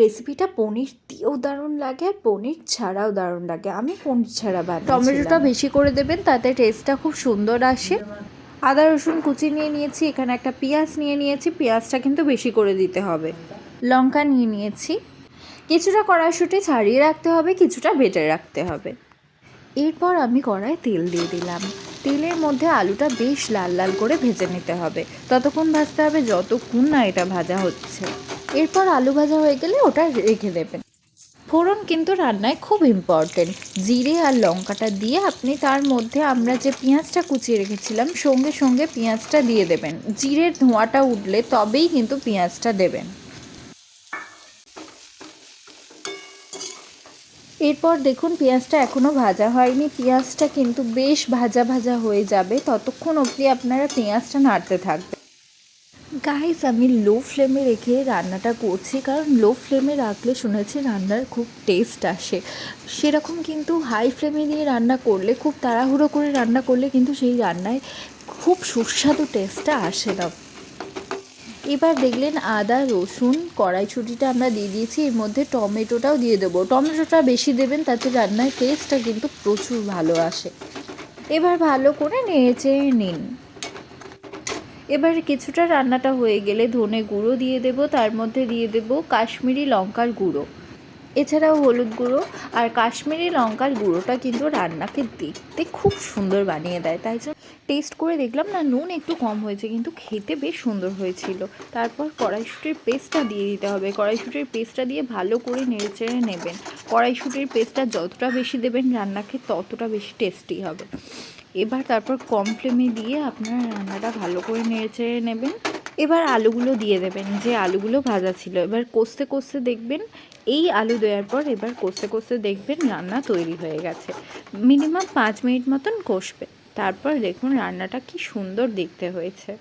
রেসিপিটা পনির দিয়েও দারুণ লাগে, আর পনির ছাড়াও দারুণ লাগে। আমি পনির ছাড়া বাদ টমেটোটা বেশি করে দেবেন, তাতে টেস্টটা খুব সুন্দর আসে। আদা, রসুন কুচি নিয়ে নিয়েছি, এখানে একটা পেঁয়াজ নিয়ে নিয়েছি, পেঁয়াজটা কিন্তু বেশি করে দিতে হবে। লঙ্কা নিয়ে নিয়েছি। কিছুটা কড়াইশুঁটি ছাড়িয়ে রাখতে হবে, কিছুটা বেটে রাখতে হবে। এরপর আমি কড়াই তেল দিয়ে দিলাম। তেলের মধ্যে আলুটা বেশ লাল লাল করে ভেজে নিতে হবে। ততক্ষণ ভাজতে হবে, যতক্ষণ না এটা ভাজা হচ্ছে। এরপর আলু ভাজা হয়ে গেলে ওটা রেখে দেবেন। ফোড়ন কিন্তু রান্নায় খুব ইম্পর্টেন্ট জিরে আর লঙ্কাটা দিয়ে আপনি তার মধ্যে আমরা যে পেঁয়াজটা কুচিয়ে রেখেছিলাম, সঙ্গে সঙ্গে পেঁয়াজটা দিয়ে দেবেন। জিরের ধোঁয়াটা উঠলে তবেই কিন্তু পেঁয়াজটা দেবেন। এরপর দেখুন পেঁয়াজটা এখনও ভাজা হয়নি। পেঁয়াজটা কিন্তু বেশ ভাজা ভাজা হয়ে যাবে। ততক্ষণ অবধি আপনারা পেঁয়াজটা নাড়তে থাকবেন। গাইস আমি লো ফ্লেমে রেখে রান্নাটা করছি, কারণ লো ফ্লেমে রাখলে শুনেছি রান্নার খুব টেস্ট আসে। সেরকম কিন্তু হাই ফ্লেমে দিয়ে রান্না করলে, খুব তাড়াহুড়ো করে রান্না করলে কিন্তু সেই রান্নায় খুব সুস্বাদু টেস্টটা আসে না। এবার দেখলেন আদা, রসুন কড়াইশুঁটিটা আমরা দিয়ে দিয়েছি, এর মধ্যে টমেটোটাও দিয়ে দেবো। টমেটোটা বেশি দেবেন, তাতে রান্নার টেস্টটা কিন্তু প্রচুর ভালো আসে। এবার ভালো করে নেড়ে নিন। এবার কিছুটা রান্নাটা হয়ে গেলে ধনে গুঁড়ো দিয়ে দেব, তার মধ্যে দিয়ে দেব কাশ্মীরি লঙ্কার গুঁড়ো। এছাড়াও হলুদ গুঁড়ো আর কাশ্মীরি লঙ্কার গুঁড়োটা কিন্তু রান্নাকে দেখতে খুব সুন্দর বানিয়ে দেয়। তাই জন্য টেস্ট করে দেখলাম না, নুন একটু কম হয়েছে কিন্তু খেতে বেশ সুন্দর হয়েছিল। তারপর কড়াইশুটির পেস্টটা দিয়ে দিতে হবে। কড়াইশুটির পেস্টটা দিয়ে ভালো করে নেড়েচেড়ে নেবেন। কড়াইশুটির পেস্টটা যতটা বেশি দেবেন রান্নাকে ততটা বেশি টেস্টি হবে। এবার তারপর কম ফ্লেমে দিয়ে আপনারা রান্নাটা ভালো করে নেড়েচেড়ে নেবেন। এবার আলুগুলো দিয়ে দেবেন, যে আলুগুলো ভাজা ছিল। এবার কষতে কষতে দেখবেন, এই আলু দেওয়ার পর এবার কষতে কষতে দেখবেন রান্না তৈরি হয়ে গেছে। মিনিমাম পাঁচ মিনিট মতন কষবে। তারপর দেখুন রান্নাটা কি সুন্দর দেখতে হয়েছে।